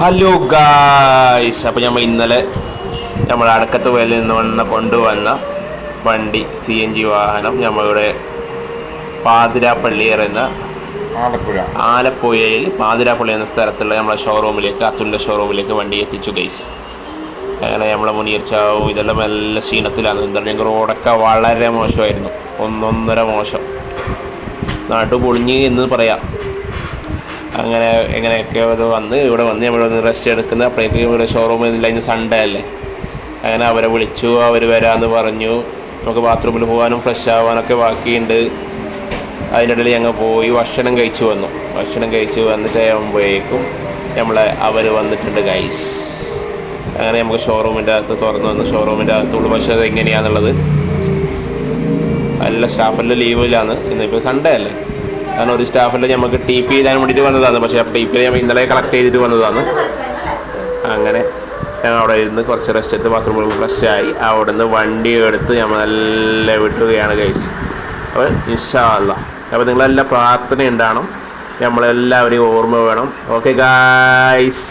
Hello guys അപ്പോൾ നമ്മൾ ഇന്നലെ നമ്മൾ അടക്കത്ത് വയലിൽ നിന്ന് വന്ന കൊണ്ടുവന്ന വണ്ടി സി എൻ ജി വാഹനം നമ്മളുടെ പാതിരാപ്പള്ളി എന്ന ആലപ്പുഴ. ആലപ്പുഴയിൽ പാതിരാപ്പള്ളി എന്ന സ്ഥലത്തുള്ള നമ്മളെ ഷോറൂമിലേക്ക് അത്തുലിന്റെ ഷോറൂമിലേക്ക് വണ്ടി എത്തിച്ചു ഗൈസ് അങ്ങനെ നമ്മളെ മുനിയർച്ചാവും ഇതെല്ലാം നല്ല ക്ഷീണത്തിലാണ് എന്താ ഞങ്ങൾ റോഡൊക്കെ വളരെ മോശമായിരുന്നു. ഒന്നൊന്നര മോശം. നാട്ടു പൊളിഞ്ഞ് എന്ന് പറയാം. അങ്ങനെ എങ്ങനെയൊക്കെ അത് വന്ന് ഇവിടെ വന്ന് നമ്മൾ ഒന്ന് റെസ്റ്റ് എടുക്കുന്ന. അപ്പോഴേക്കും ഇവിടെ ഷോറൂമിൽ ഇല്ല ഇന്ന് സൺഡേ അല്ലേ? അങ്ങനെ അവരെ വിളിച്ചു അവർ വരാമെന്ന് പറഞ്ഞു. നമുക്ക് ബാത്റൂമിൽ പോകാനും ഫ്രഷ് ആവാനൊക്കെ ബാക്കിയുണ്ട്. അതിന്റെ ഇടയിൽ ഞങ്ങൾ പോയി ഭക്ഷണം കഴിച്ചു വന്നു. ഭക്ഷണം കഴിച്ച് വന്നിട്ട് ആകുമ്പോഴേക്കും നമ്മളെ അവർ വന്നിട്ടുണ്ട് ഗൈസ് അങ്ങനെ നമുക്ക് ഷോറൂമിന്റെ അകത്ത് തുറന്നു വന്നു. ഷോറൂമിന്റെ അകത്തുള്ള പക്ഷേ അത് എങ്ങനെയാണെന്നുള്ളത് നല്ല സ്റ്റാഫിന്റെ ലീവിലാണ് ഇന്നിപ്പോൾ സൺഡേ അല്ലേ? കാരണം ഒരു സ്റ്റാഫിൽ നമുക്ക് ടി പി ചെയ്യാൻ വേണ്ടിയിട്ട് വന്നതാണ്. പക്ഷേ ആ ടി പി ഇന്നലെ കളക്ട് ചെയ്തിട്ട് വന്നതാണ്. അങ്ങനെ ഞങ്ങൾ അവിടെ ഇരുന്ന് കുറച്ച് റെസ്റ്റ് എടുത്ത് ബാത്റൂമിൽ ഫ്രഷ് ആയി. അവിടെ നിന്ന് വണ്ടി എടുത്ത് നമ്മൾ നല്ല വിട്ടുകയാണ് ഗൈസ് അപ്പോൾ ഇൻഷാല്ല അപ്പോൾ നിങ്ങളെല്ലാം പ്രാർത്ഥന ഉണ്ടാവണം. നമ്മളെല്ലാവരെയും ഓർമ്മ വേണം. Okay guys